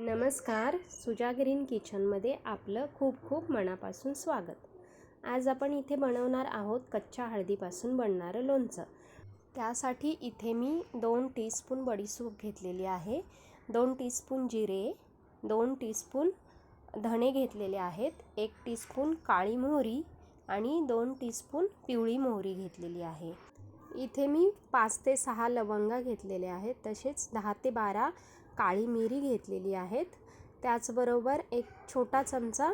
नमस्कार सुजा ग्रीन किचनमध्ये आपलं खूप खूप मनापासून स्वागत. आज आपण इथे बनवणार आहोत कच्च्या हळदीपासून बनणारं लोणचं. त्यासाठी इथे मी दोन टीस्पून बडीसूप घेतलेली आहे दोन टीस्पून जिरे दोन टीस्पून धणे घेतलेले आहेत एक टीस्पून काळी मोहरी आणि दोन टीस्पून पिवळी मोहरी घेतलेली आहे. इथे मी पाच ते सहा लवंगा घेतलेल्या आहेत. तसेच दहा ते बारा काळी मिरी घेतलेली आहेत. त्याचबरोबर एक छोटा चमचा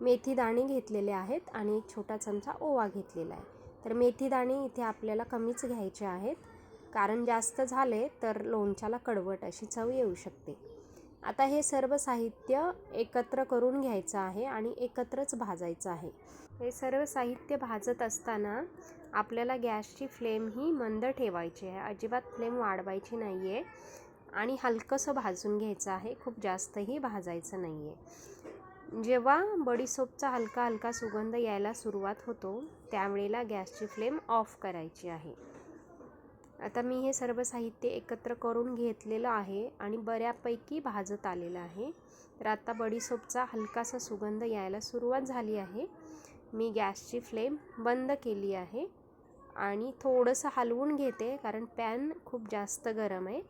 मेथीदाणे घेतलेले आहेत आणि एक छोटा चमचा ओवा घेतलेला आहे. तर मेथीदाणे इथे आपल्याला कमीच घ्यायचे आहेत. कारण जास्त झाले तर लोणच्याला कडवट अशी चव येऊ शकते. आता हे सर्व साहित्य एकत्र करून घ्यायचं आहे आणि एकत्रच भाजायचं आहे. हे सर्व साहित्य भाजत असताना आपल्याला गॅसची फ्लेम ही मंद ठेवायची आहे. अजिबात फ्लेम वाढवायची नाही आहे आणि हलकंसं भाजून घ्यायचं आहे. खूप जास्तही भाजायचं नाही आहे जेव्हा बडीसोपचा हलका हलका सुगंध यायला सुरुवात होतो त्यावेळेला गॅसची फ्लेम ऑफ करायची आहे. आता मी हे सर्व साहित्य एकत्र करून घेतलेलं आहे आणि बऱ्यापैकी भाजत आलेलं आहे. तर आता बडीसोपचा हलकासा सुगंध यायला सुरुवात झाली आहे. मी गॅसची फ्लेम बंद केली आहे आणि थोडंसं हलवून घेते कारण पॅन खूप जास्त गरम आहे.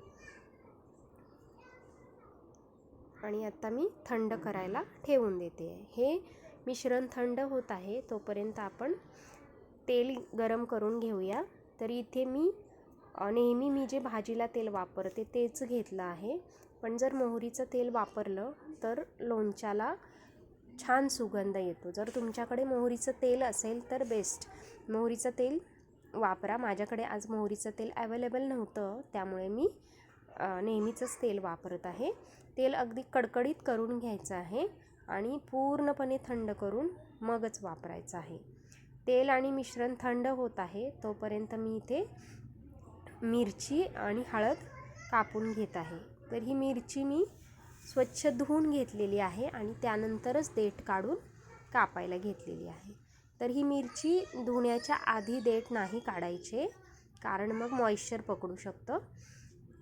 आणि आता मी थंड करायला ठेवून देते. हे मिश्रण थंड होत आहे तोपर्यंत आपण तेल गरम करून घेऊया. तर इथे मी नेहमी मी जे भाजीला तेल वापरते तेच घेतलं आहे. पण जर मोहरीचं तेल वापरलं तर लोणच्याला छान सुगंध येतो. जर तुमच्याकडे मोहरीचं तेल असेल तर बेस्ट मोहरीचं तेल वापरा. माझ्याकडे आज मोहरीचं तेल ॲवेलेबल नव्हतं त्यामुळे मी नेहमीचंच तेल वापरत आहे. तेल अगदी कडकडीत करून घ्यायचं आहे आणि पूर्णपणे थंड करून मगच वापरायचं आहे. तेल आणि मिश्रण थंड होत आहे तोपर्यंत मी इथे मिरची आणि हळद कापून घेत आहे. तर ही मिरची मी स्वच्छ धुवून घेतलेली आहे आणि त्यानंतरच देठ काढून कापायला घेतलेली आहे. तर ही मिरची धुण्याच्या आधी देठ नाही काढायचे कारण मग मॉइश्चर पकडू शकतं.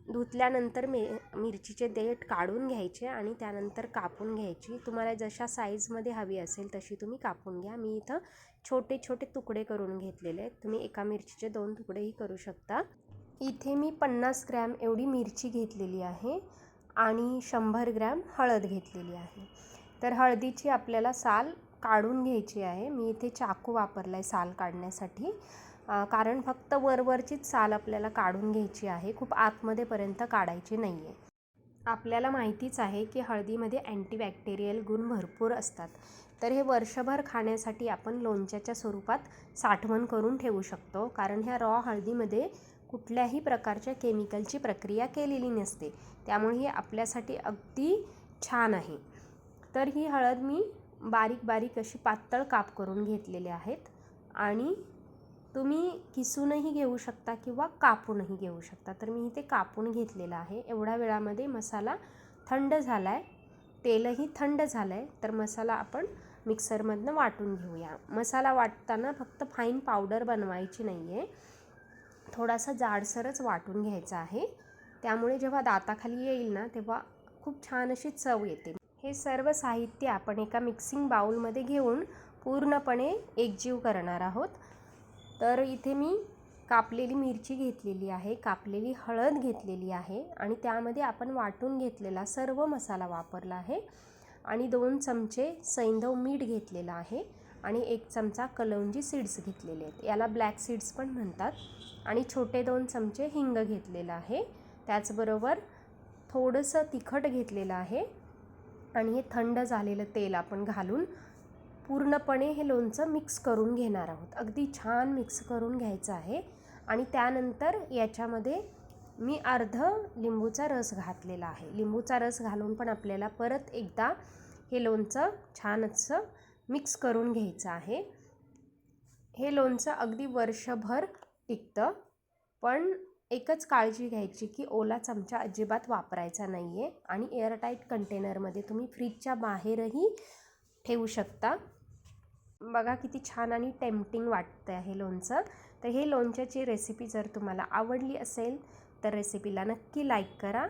धुतल्यानंतर मे मिरचीचे देठ काढून घ्यायचे आणि त्यानंतर कापून घ्यायची. तुम्हाला जशा साईजमध्ये हवी असेल तशी तुम्ही कापून घ्या. मी इथं छोटे छोटे तुकडे करून घेतलेले आहेत. तुम्ही एका मिरचीचे दोन तुकडेही करू शकता. इथे मी पन्नास ग्रॅम एवढी मिरची घेतलेली आहे आणि शंभर ग्रॅम हळद घेतलेली आहे. तर हळदीची आपल्याला साल काढून घ्यायची आहे. मी इथे चाकू वापरला आहे साल काढण्यासाठी. कारण फक्त वरवरचीच साल आपल्याला काढून घ्यायची आहे. खूप आतमध्येपर्यंत काढायची नाही आहे आपल्याला माहितीच आहे की हळदीमध्ये अँटीबॅक्टेरियल गुण भरपूर असतात. तर हे वर्षभर खाण्यासाठी आपण लोणच्याच्या स्वरूपात साठवण करून ठेवू शकतो. कारण ह्या रॉ हळदीमध्ये कुठल्याही प्रकारच्या केमिकलची प्रक्रिया केलेली नसते. त्यामुळे ही आपल्यासाठी अगदी छान आहे. तर ही हळद मी बारीक बारीक अशी पातळ काप करून घेतलेले आहेत. आणि तुम्ही किसूनही घेऊ शकता किंवा कापूनही घेऊ शकता. तर मी इथे कापून घेतलेलं आहे. एवढ्या वेळामध्ये मसाला थंड झाला आहे तेलही थंड झालं आहे तर मसाला आपण मिक्सरमधनं वाटून घेऊया. मसाला वाटताना फक्त फाईन पावडर बनवायची नाही आहे थोडासा जाडसरच वाटून घ्यायचा आहे. त्यामुळे जेव्हा दाताखाली येईल ना तेव्हा खूप छान अशी चव येते. हे सर्व साहित्य आपण एका मिक्सिंग बाऊलमध्ये घेऊन पूर्णपणे एकजीव करणार आहोत. तर इथे मी कापलेली मिरची घेतलेली आहे कापलेली हळद घेतलेली आहे आणि त्यामध्ये आपण वाटून घेतलेला सर्व मसाला वापरला आहे. आणि दोन चमचे सैंधव मीठ घेतलेलं आहे. आणि एक चमचा कलौंजी सीड्स घेतलेले आहेत. याला ब्लॅक सीड्स पण म्हणतात. आणि छोटे दोन चमचे हिंग घेतलेलं आहे. त्याचबरोबर थोडंसं तिखट घेतलेलं आहे. आणि हे थंड झालेलं तेल आपण घालून पूर्णपणे हे लोणचं मिक्स करून घेणार आहोत. अगदी छान मिक्स करून घ्यायचं आहे. आणि त्यानंतर याच्यामध्ये मी अर्ध लिंबूचा रस घातलेला आहे. लिंबूचा रस घालून पण आपल्याला परत एकदा हे लोणचं छान असं मिक्स करून घ्यायचं आहे. हे लोणचं अगदी वर्षभर टिकतं पण एकच काळजी घ्यायची की ओला चमचा अजिबात वापरायचा नाही आहे आणि एअरटाईट कंटेनरमध्ये तुम्ही फ्रीजच्या बाहेरही ठेवू शकता. बघा किती छान आणि टेम्पटिंग वाटतं आहे लोणचं. तर हे लोणच्याची रेसिपी जर तुम्हाला आवडली असेल तर रेसिपीला नक्की लाईक करा.